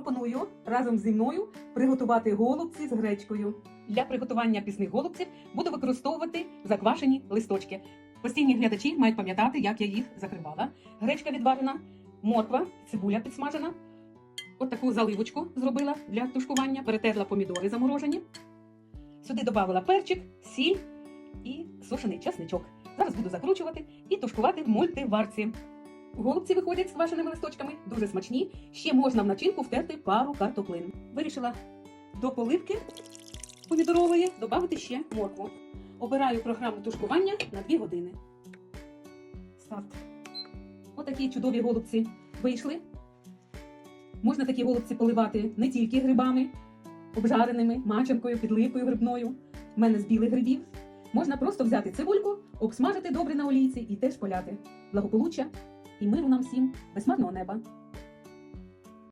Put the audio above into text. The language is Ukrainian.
пропоную разом зі мною приготувати голубці з гречкою. Для приготування пісних голубців буду використовувати заквашені листочки. Постійні глядачі мають пам'ятати, як я їх закривала. Гречка відварена, морква, цибуля підсмажена. От таку заливочку зробила для тушкування, перетерла помідори заморожені. Сюди додала перчик, сіль і сушений часничок. Зараз буду закручувати і тушкувати в мультиварці. Голубці виходять з квашеними листочками, дуже смачні. Ще можна в начинку втерти пару картоплин. Вирішила до поливки помідорової додати ще моркву. Обираю програму тушкування на 2 години. Старт. Отакі чудові голубці вийшли. Можна такі голубці поливати не тільки грибами, обжареними, маченкою, підливкою грибною. У мене з білих грибів. Можна просто взяти цибульку, обсмажити добре на олійці і теж поляти. Благополуччя і миру нам всім, безсмертного неба.